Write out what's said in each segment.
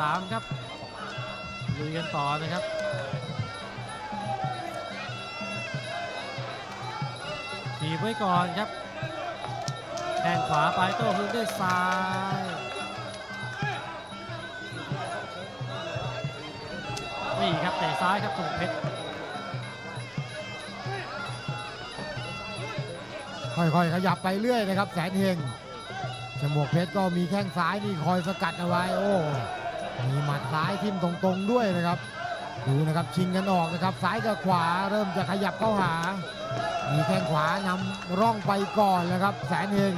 3 ครับลุยกันต่อนะครับทีบไว้ก่อนครับแข้งขวาไปโต้คืนด้วยซ้ายนี่ครับเตะซ้ายครับสุเพชรค่อยๆ ขยับไปเรื่อยนะครับ แสนเฮงจมวกเพชรก็มีแข้งซ้ายนี่คอยสกัดเอาไว้ โอ้ มีหมัดซ้ายทิ่มตรงๆด้วยนะครับ ดูนะครับชิงกันออกนะครับซ้ายกับขวาเริ่มจะขยับเข้าหา มีแข้งขวานำร่องไปก่อนนะครับ แสนเฮง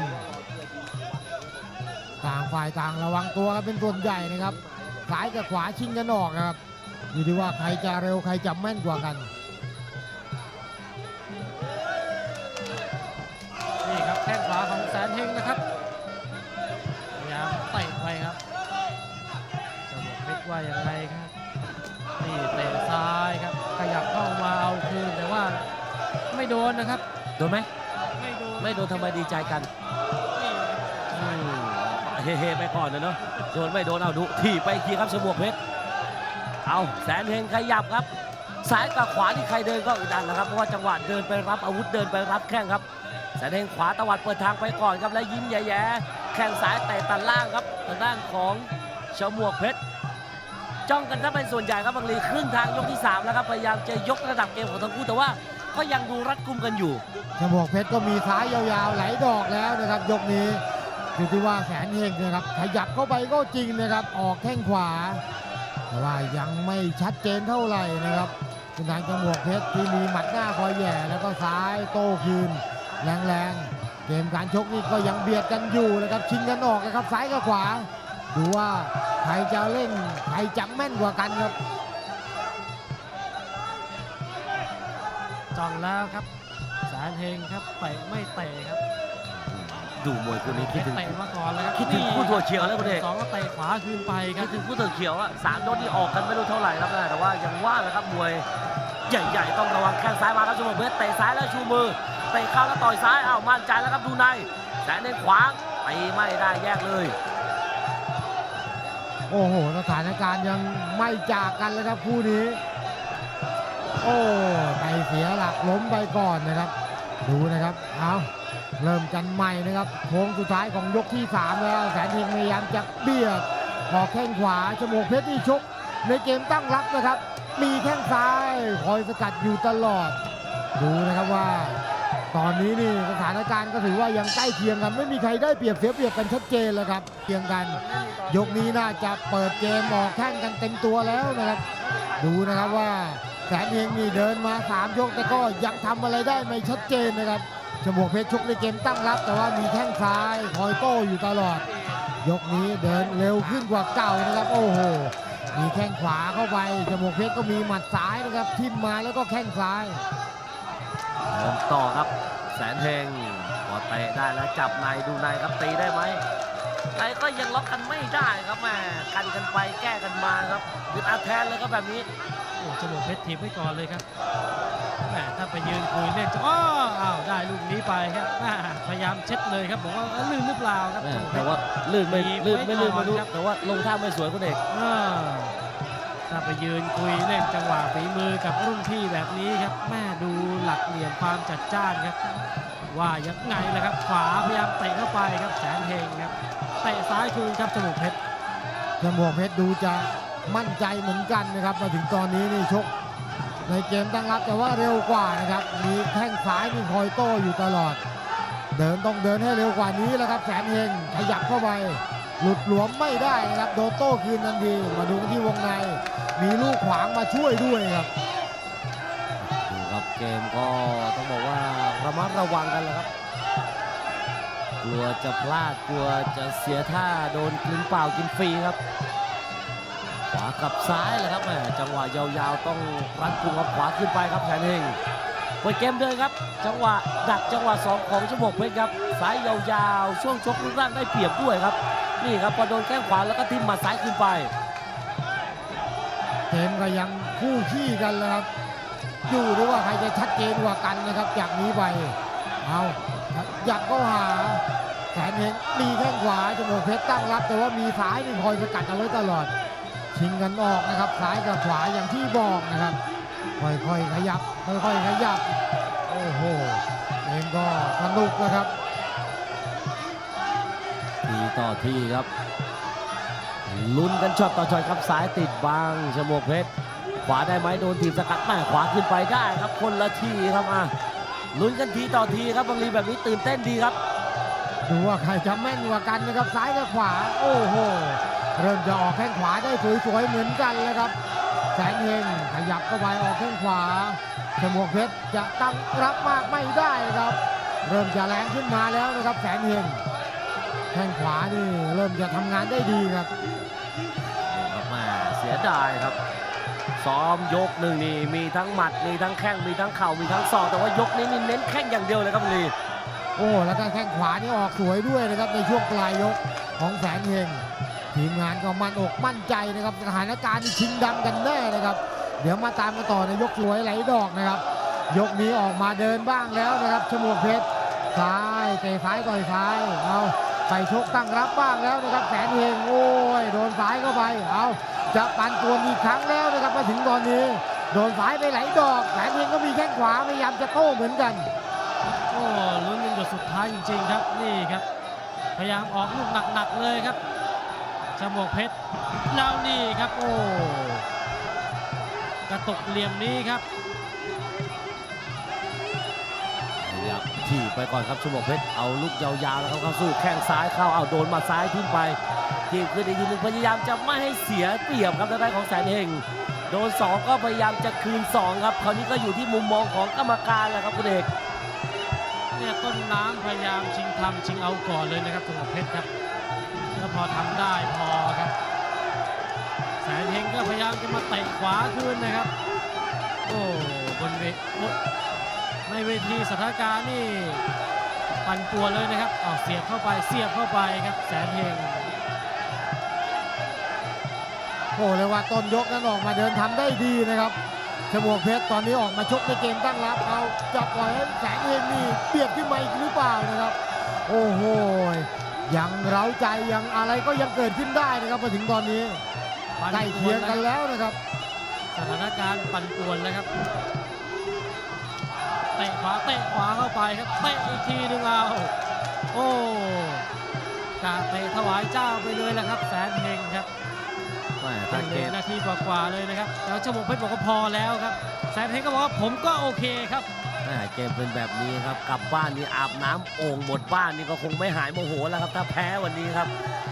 ต่างฝ่ายต่างระวังตัวกันเป็นส่วนใหญ่นะครับซ้ายกับขวาชิงกันออกนะครับอยู่ที่ว่าใครจะเร็วใครจะแม่นกว่ากัน นนะครับ โดนไหมไม่โดนไม่โดนทำไมดีใจกันนี่ครับอืมเฮ้ๆไปก่อนนะเนาะโดนไม่โดนเอาดุถีบไปอีกทีครับฉมวกเพชรเอาแสนเฮงขยับครับซ้ายกับขวาที่ใครเดินก็อึดอัดนะครับเพราะว่าจังหวะเดินไปรับอาวุธเดินไปรับแข้งครับแสนเฮงขวาตวัดเปิดทางไปก่อนครับแล้วยิ้มแย่ๆแข้งซ้ายเตะตัดล่างครับทางด้านของฉมวกเพชรจ้องกันถ้าเป็นส่วนใหญ่ครับบางลีครึ่งทางยกที่สามแล้วครับพยายามจะยกระดับเกมของทั้งคู่แต่ว่า ก็ยังดูรัดกุมกันอยู่จมวกเพชรก็มีซ้ายยาวๆไหลดอกแล้วนะครับ ยกนี้อยู่ที่ว่าแสนเฮงนะครับขยับเข้าไปก็จริงนะครับ ออกแข้งขวาแต่ว่ายังไม่ชัดเจนเท่าไหร่นะครับเป็นทางจมวกเพชรที่มีหมัดหน้าคอยแย่แล้วก็ซ้ายโต้คืนแรงๆเกมการชกนี่ก็ยังเบียดกันอยู่นะครับชิงกันออกนะครับซ้ายกับขวาดูว่าใครจะเล่นใครจะแม่นกว่ากันครับ จ้องแล้วครับแสนเฮงครับเตะไม่เตะครับดูมวยคู่นี้เพคิดชรถึง เตะมาก่อนเลยครับคิดถึงคู่ถั่วเขียวแล้วคุณเอกสองก็เตะขวาคืนไปคคิรับดถึงผู้ตื่นเขียวอะสามยกนี่ออกกันไม่รู้เท่าไหร่ครับนะแต่ว่ายังว่าแหละครับมวยใหญ่ๆต้องระวังแข้งซ้ายมาครับชมพูเพชรเตะซ้ายแล้วชูมือเตะเข้าแล้วต่อยซ้ายอ้าวมั่นใจแล้วครับดูในแสนเนขวางไปไม่ได้แยกเลยโอ้โห สถานการณ์ยังไม่จากกันเลยครับคู่นี้ โอ้ไปเสียหลักล้มไปก่อนนะครับ ดูนะครับเอาเริ่มกันใหม่นะครับโค้งสุดท้ายของยกที่3แล้วแสนเฮงพยายามจะเบียดออกแข้งขวาจมูกเพชรนี่ชก ในเกมตั้งรับนะครับ มีแข้งซ้ายคอยสกัดอยู่ตลอด ดูนะครับว่า ตอนนี้นี่สถานการณ์ก็ถือว่ายังใกล้เคียงกัน ไม่มีใครได้เปรียบเสียเปรียบกันชัดเจนเลยครับเคียงกัน ยกนี้น่าจะเปิดเกมออกแข้งกันเต็มตัวแล้วนะครับ ดูนะครับว่า สนเฮงนี่เดินมา3ยกแต่ก็ยังทำอะไรได้ไม่ชัดเจนนะครับจมูกเพชรชกในเกมตั้งรับ แต่ว่ามีแข้งซ้ายคอยโต้อยู่ตลอด ยกนี้เดินเร็วขึ้นกว่าเก่านะครับ โอ้โหมีแข้งขวาเข้าไปจมูกเพชรก็มีหมัดซ้ายนะครับทิ่มมาแล้วก็แข้งซ้ายเดินต่อครับ แสนเฮงพอเตะได้แล้วจับในดูในครับตีได้ไหม ไอ้ก็ยังล็อกกันไม่ได้ครับแม่กันกันไปแก้กันมาครับยึดอาแทนเลยครับแบบนี้โอ้จมูกเพชรทีบไว้ก่อนเลยครับแหมถ้าไปยืนคุยเล่นจะอ้ออ้าวได้ลูกนี้ไปครับแหม่พยายามเช็ดเลยครับบอกว่าเอ้ยลื่นหรือเปล่าครับจมูกเพแต่ชรว่าลื่นไม่มีลื่นไม่ลื่นไว้ก่อนไม่รู้ครับแต่ว่าลงท่าไม่สวยคุณเอกอ่าถ้าไปยืนคุยเล่นจังหวะฝีมือกับรุ่นพี่แบบนี้ครับแม่ดูหลักเหลี่ยมความจัดจ้านครับว่ายังไงล่ะครับขวาพยายามเตะเข้าไปครับแสนเฮงครับ เตะซ้ายคืนครับจมูกเพชรจมูกเพชรดูจะมั่นใจเหมือนกันนะครับมาถึงตอนนี้นี่ชก ในเกมตั้งรับแต่ว่าเร็วกว่านะครับมีแข้งซ้ายนี่คอยโต้อยู่ตลอด เดินต้องเดินให้เร็วกว่านี้แล้วครับแสนเฮงขยับเข้าไปหลุดหลวมไม่ได้นะครับโดนโต้คืนทันทีมาดูกันที่วงใน มีลูกขวางมาช่วยด้วยครับดูครับเกมก็ต้องบอกว่าระมัดระวังกันแหละครับ กลัวจะพลาดกลัวจะเสียท่าโดนกลืนเปล่ากินฟรีครับ ขวากับซ้ายเลยครับแหมจังหวะยาวๆต้องรัดกุมครับขวาขึ้นไปครับแสนเฮงเปิดเกมเดินครับ จังหวะดักจังหวะสองของชั่วโมงเพชรครับซ้ายยาวๆช่วงชกรูปร่างได้เปรียบด้วยครับ นี่ครับพอโดนแข้งขวาแล้วก็ทิ่มมาซ้ายขึ้นไปเกมก็ยังคู่ขี้กันแล้วครับ อยู่ด้วยว่าใครจะชัดเจนกว่ากันนะครับจากนี้ไป เอาอยากก็หาแสนเฮงมีแข้งขวาจมูกเพชรตั้งรับ แต่ว่ามีซ้ายนี่คอยสกัดเอาไว้ตลอด ชิงกันออกนะครับซ้ายกับขวาอย่างที่บอกนะครับ ค่อยๆขยับ ค่อยๆขยับ โอ้โหเองก็สนุกนะครับ ทีต่อทีครับลุ้นกันช็อตต่อช็อตครับซ้ายติดบังชมวกเพชรขวาได้ไหมโดนทีมสกัดแม่ขวาขึ้นไปได้ครับคนละทีครับอะ ลุ้นกันทีต่อทีครับบางทีแบบนี้ตื่นเต้นดีครับ ดูว่าใครจะแม่นกว่ากันนะครับซ้ายกับขวา โอ้โห เริ่มจะออกแข้งขวาได้สวยๆเหมือนกันแล้วครับ แสนเฮงขยับเข้าไปออกแข้งขวาชมวกเพชรจะตั้งรับมากไม่ได้ครับ เริ่มจะแรงขึ้นมาแล้วนะครับ แสนเฮงแข้งขวานี่เริ่มจะทำงานได้ดีครับครับแม่เสียดายครับ ซ้อมยกหนึ่งนี่มีทั้งหมัดมีทั้งแข้งมีทั้งเข่ามีทั้งศอกแต่ว่ายกนี้นี่เน้นแข้งอย่างเดียวเลยครับลีโอ้แล้วก็แข้งขวานี่ออกสวยด้วยนะครับในช่วงปลายยกของแสนเฮงทีมงานก็มั่นอกมั่นใจนะครับสถานการณ์นี่ชิงดำกันแน่นะครับ เดี๋ยวมาตามกันต่อในยกสวยไหลดอกนะครับ ยกนี้ออกมาเดินบ้างแล้วนะครับชมวกเพชรซ้ายเตะซ้ายต่อยซ้ายเอา ใส่ชกตั้งรับบ้างแล้วนะครับแสนเฮงโอ้ยโดนซ้ายเข้าไปเอาจะปันตัวอีกครั้งแล้วนะครับมาถึงตอนนี้ โดนซ้ายไปไหลดอกแสนเฮงก็มีแข้งขวาพยายามจะโต้เหมือนกันโอ้ลุ้นกันจนสุดท้ายจริง ๆ ครับนี่ครับ พยายามออกลูกหนักๆเลยครับชมวกเพชรแล้วนี่ครับโอ้กระตุกเหลี่ยมนี้ครับ ยับที่ไปก่อนครับชมวกเพชรเอาลูกยาวๆแล้วครับเข้าสู้แข้งซ้ายเข้าเอาโดนมาซ้ายทิ้งไปทีมขึ้นอีกทีหนึงพยายามจะไม่ให้เสียเปรียบครับทางด้านของแสนเฮงโดนสองก็พยายามจะคืนสองครับคราวนี้ก็อยู่ที่มุมมองของกรรมการแหละครับคุณเอกเนี่ยต้นน้ำพยายามชิงทำชิงเอาก่อนเลยนะครับชมวกเพชรครับแล้วพอทำได้พอครับแสนเฮงก็พยายามจะมาเตะขวาคืนนะครับ โอ้บนเวบน ในเวทีสถานการณ์นี่ปั่นป่วนเลยนะครับเอาเสียบเข้าไปเสียบเข้าไปครับแสนเฮงโอ้เลยว่าต้นยกนั้นออกมาเดินทำได้ดีนะครับชมวกเพชรตอนนี้ออกมาชกในเกมตั้งรับเอาจะปล่อยให้แสนเฮงนี่เบียดขึ้นมาอีกหรือเปล่านะครับ โอ้โหยังเร้าใจยังอะไรก็ยังเกิดขึ้นได้นะครับมาถึงตอนนี้ปั่นใกล้ป่เคีวยนงนะกันแล้วนะครับ สถานการณ์ปั่นป่วนแล้วครับ เตะขวาเตะขวาเข้าไปครับเตะอีกทีหนึงเอาโอ้กาเตะถวายเจ้าไปเลยแหละครับ แสนเฮงครับแม่ตั้ถ้างเกเกมนาทีกว่าๆเลยนะครับแต่ว่าชมวกเพชรบอกว่าพอแล้วครับ แสนเฮงก็บอกว่าผมก็โอเคครับแม่เกมเป็นแบบนี้ครับกลับบ้านนี่อาบน้ำโอ่งหมดบ้านนี่ก็คงไม่หายโมโหแล้วครับ ถ้าแพ้วันนี้ครับ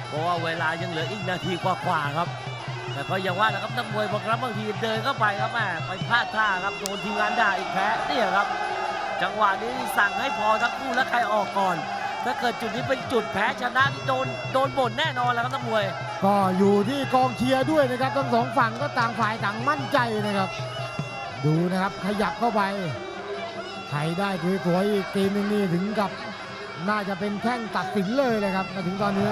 เพราะว่าเวลายังเหลืออีกนาทีกว่าๆครับแต่ก็อย่างว่าแหละครับนักมวยบางครั้งบางทีเดินเข้าไปครับแม่ไปพลาดท่าครับโดนทีมงานด่าอีกแพ้เนี่ยครับ จังหวะนี้สั่งให้พอทั้งคู่แล้วใครออกก่อน ถ้าเกิดจุดนี้เป็นจุดแพ้ชนะที่โดนโดนบ่นแน่นอนแล้วครับนักมวย ก็อยู่ที่กองเชียร์ด้วยนะครับ ทั้งสองฝั่งก็ต่างฝ่ายต่างมั่นใจนะครับ ดูนะครับขยับเข้าไปใครได้สวยๆอีกทีนึงนี่ถึงกับน่าจะเป็นแข้งตัดสินเลยเลยครับ มาถึงตอนนี้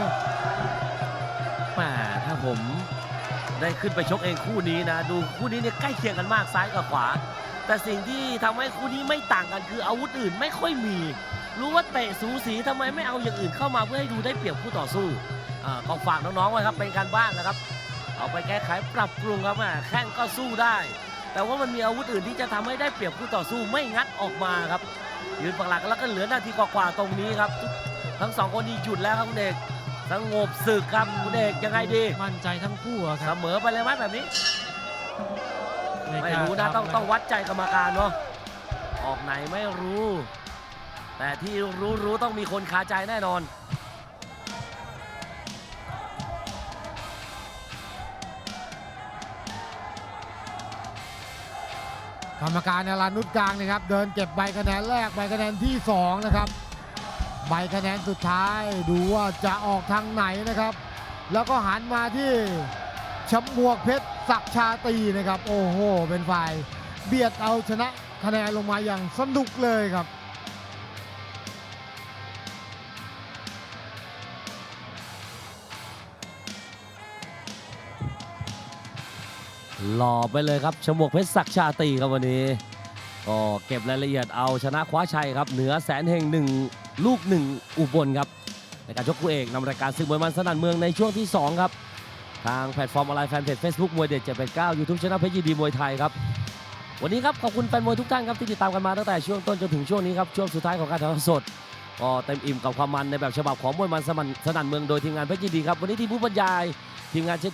แหมถ้าผมได้ขึ้นไปชกเองคู่นี้นะ ดูคู่นี้เนี่ยใกล้เคียงกันมากซ้ายกับขวา แต่สิ่งที่ทำให้คู่นี้ไม่ต่างกันคืออาวุธอื่นไม่ค่อยมี รู้ว่าเตะสูสีทำไมไม่เอาอย่างอื่นเข้ามาเพื่อให้ดูได้เปรียบคู่ต่อสู้อ่าก็ฝากน้องๆไว้ครับเป็นการบ้านนะครับ เอาไปแก้ไขปรับปรุงครับแหมแข้งก็สู้ได้ แต่ว่ามันมีอาวุธอื่นที่จะทำให้ได้เปรียบคู่ต่อสู้ไม่งัดออกมาครับยืนปักหลักแล้วก็เหลือนาทีกว่าๆตรงนี้ครับทั้งสองคนนี้หยุดแล้วครับคุณเอกสงบศึกครับคุณเอกยังไงดี มั่นใจทั้งคู่อะคเสรับมอไปเลยไหมแบบนี้ใน ไม่การรู้นะทำต้องต้องวัดใจกรรมการเนาะออกไหนไม่รู้ แต่ที่รู้รู้ต้องมีคนคาใจแน่นอนกรรมการอารานุชกลางนะครับ เดินเก็บใบคะแนนแรกใบคะแนนที่สองนะครับ ใบคะแนนสุดท้ายดูว่าจะออกทางไหนนะครับ แล้วก็หันมาที่ชมวกเพชร ศักชาตีนะครับ โอ้โห เป็นฝ่ายเบียดเอาชนะคะแนนลงมาอย่างสนุกเลยครับหล่อไปเลยครับชมวกเพชรศักชาตีครับวันนี้ ก็เก็บรายละเอียดเอาชนะคว้าชัยครับ เหนือแสนเฮงหนึ่งลูกหนึ่งอุบลครับในการชกคู่เอกนำรายการศึกมวยมันสนั่นเมืองในช่วงที่ 2 ครับ ทางแพลตฟอร์มออนไลน์แฟนเพจ Facebook มวยเด็ด789 YouTube ช anel เพชรยินดีมวยไทยครับวันนี้ครับขอบคุณแฟนมวยทุกท่านครับที่ติดตามกันมาตั้งแต่ช่วงต้นจนถึงช่วงนี้ครับช่วงสุดท้ายของการถ่ายทอดสดก็เต็มอิ่มกับความมันในแบบฉบับของมวยมันสมันสนั่นเมืองโดยทีมงานเพชรยินดีครับวันนี้ทีมผู้บรรยายทีมงานเช่น